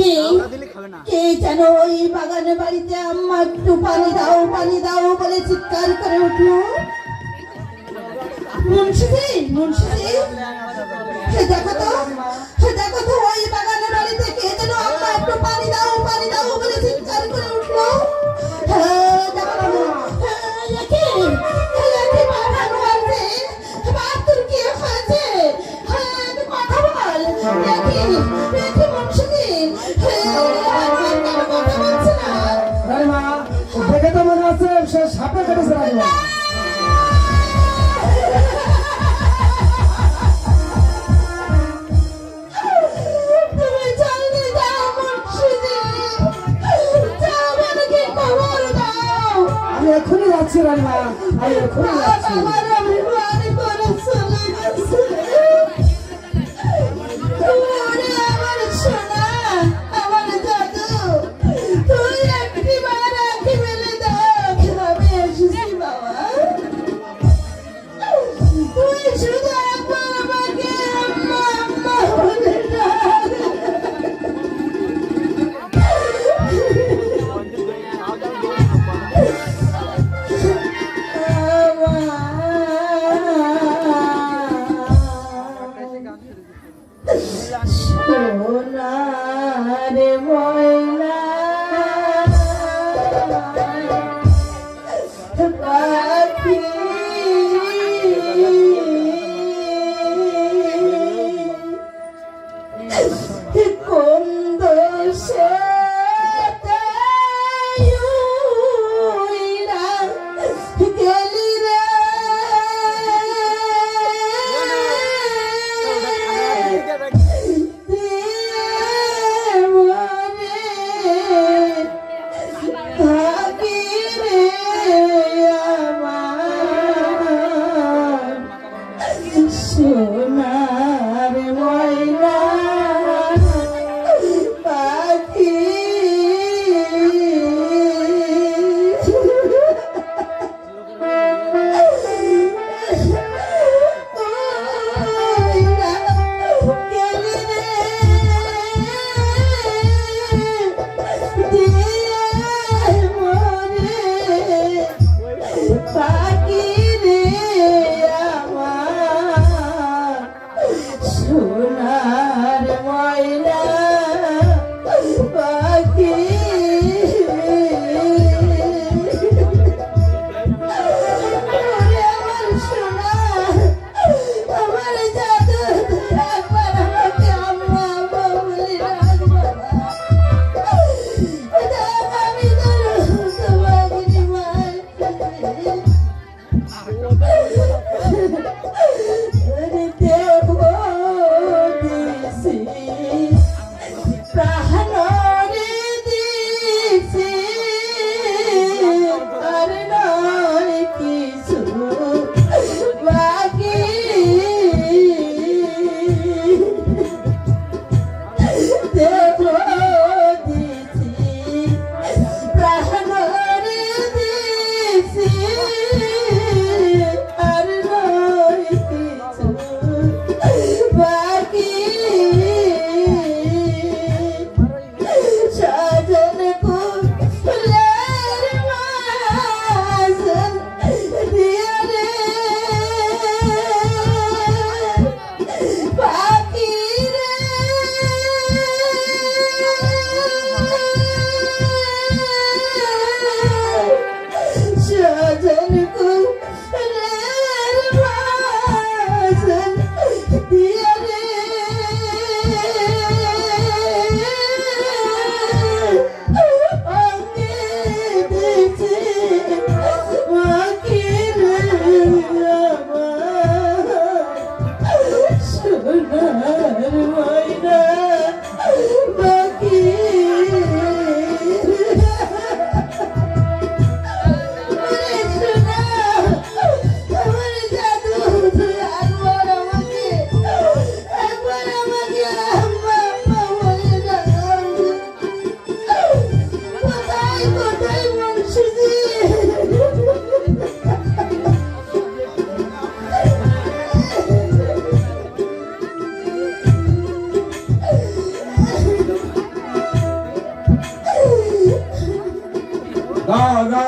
কে? যেন ওই বাগানে বাড়িতে আম্মা একটু পানি দাও পানি দাও বলে চিৎকার করে উঠল। মুন্সিদি মুন্সিদি সে দেখো তো সে দেখো তো ওই বাগানে বাড়িতে কে যেন আম্মা একটু পানি দাও পানি দাও বলে চিৎকার করে উঠল। হ্যাঁ, যাচ্ছি রানীমা আমি 我在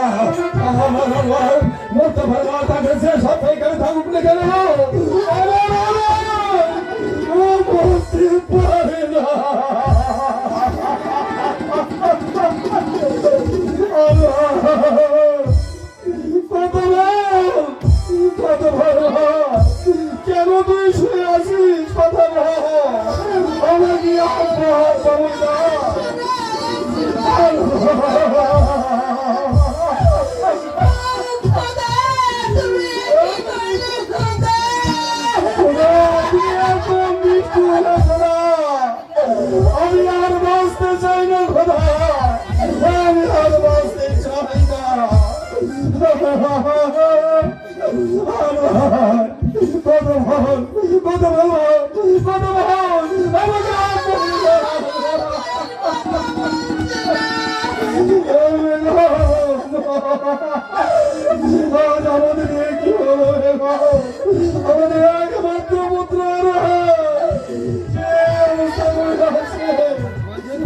না না আমার আমার মরতে পারে না তাকে সে সাথে এখানে থাকুক না কেন কেন তুই শুয়ে আছিস কথা বল আমার কি কত ভালো কত ভালো কত ভালো আমাদের কি হলো আমাদের একমাত্র পুত্র।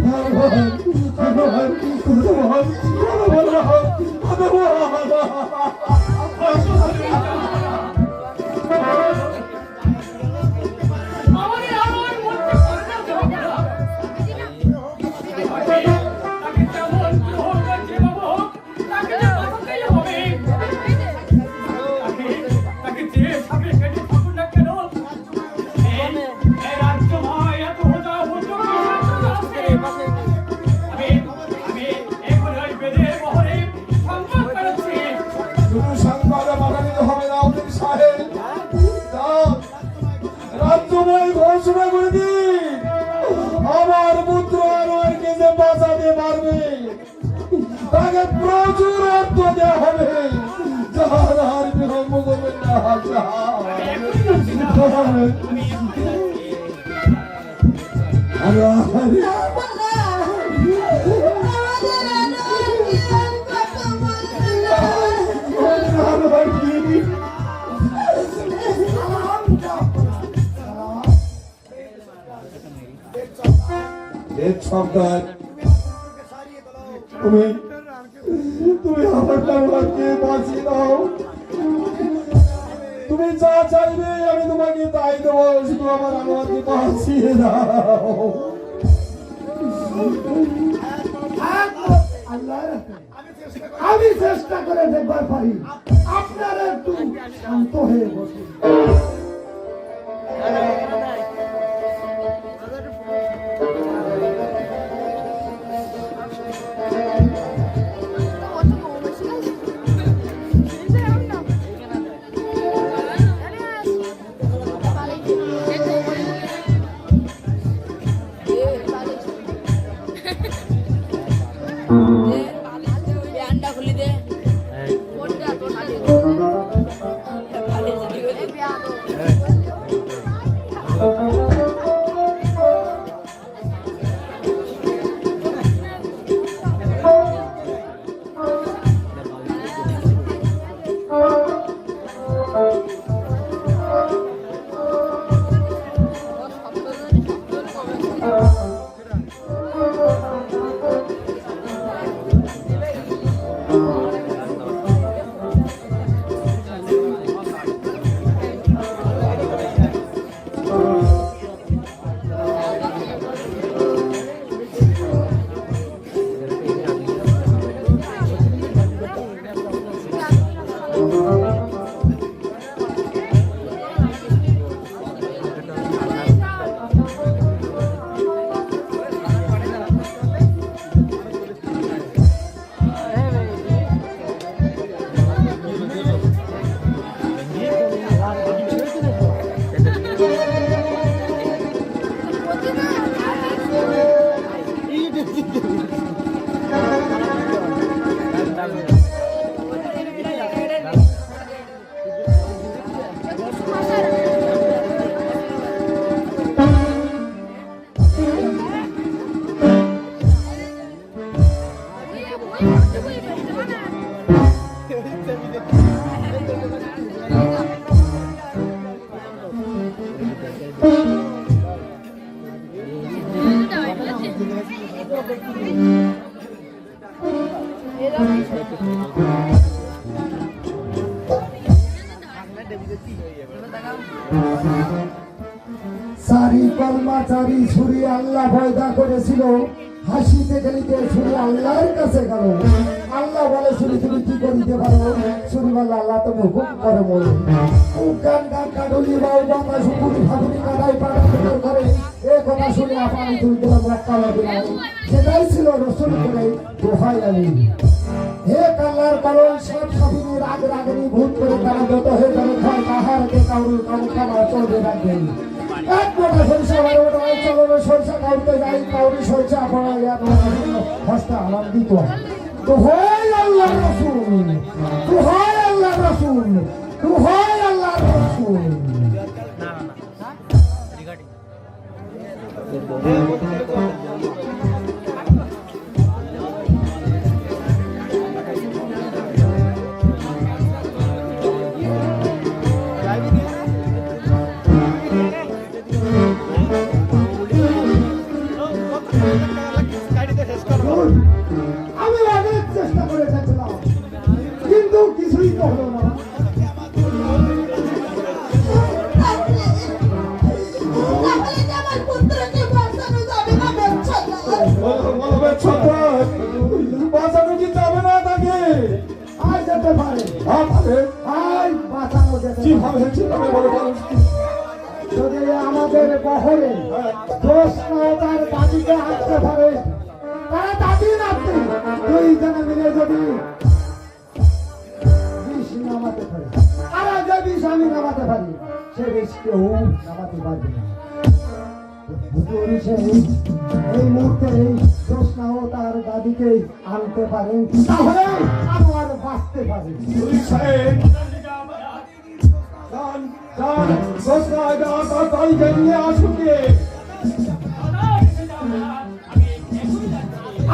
ভগবান, ভগবান, ভগবান, ভগবান, ভগবান। আমাকে পারবে। তাকে প্রচুর অর্থ দেওয়া হবে। যাহার আর বিলম্ব করবেন না তুমি তুমি আমাকে বাঁচিয়ে দাও। তুমি যা চাইবে আমি তোমাকে তাই দেবো, শুধু আমার আমাকে বাঁচিয়ে দাও। আমি চেষ্টা করে দেখবার পারি, আপনারা একটু শান্ত হয়ে বসুন। সারি কর্মচারী ছুরি আল্লাহ পয়দা করেছিল। হাসিতে গেলিতে ছুরি আল্লাহর কাছে গেল আল্লাহ বলে ছুরি তুমি কি করিতে পারো? ছুরি বলে আল্লাহ তুমি হুকুম করে বলে উগান গান কাটুলি বাউ সুপুরি ফাগুনি কাটাই পাড়া ঘরে এ কথা শুনে আপনি তুমি তোমার মক্কা দিলাম সেটাই ছিল রসুল করে দোহাই আমি হে কাল্লার করণ, সব সাবিনীর আগ রাগনি ভূত করে তারা যত হয়ে যাবে খায় তাহারকে কাউরি কাউ খাবার চলবে রাখবেন এক মোটা সরিষা বারো মোটা সরিষা কাউকে যাই কাউরি সরিষা পড়া ইয়ার হস্তা আমার দিত তো হয় আল্লাহ রসুল তো হয় আল্লাহ রসুল তো হয় আল্লাহ রসুল। যদি আমাদের বহরে দোষ তার দাদিকে আনতে পারে তারা দাদি নাতি দুই যদি আমি নামাতে পারি। সে বিষ কেউ নামাতে পারবে না। এই মুহূর্তে প্রশ্ন তার দাদিকে আনতে পারেন। তাহলে আমার বাঁচতে পারে।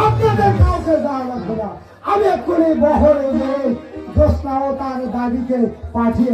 আপনাদের কাউকে যাওয়া আমি এক্ষুনি বহরে জ্যোৎস্না ও তার দাবিকে পাঠিয়ে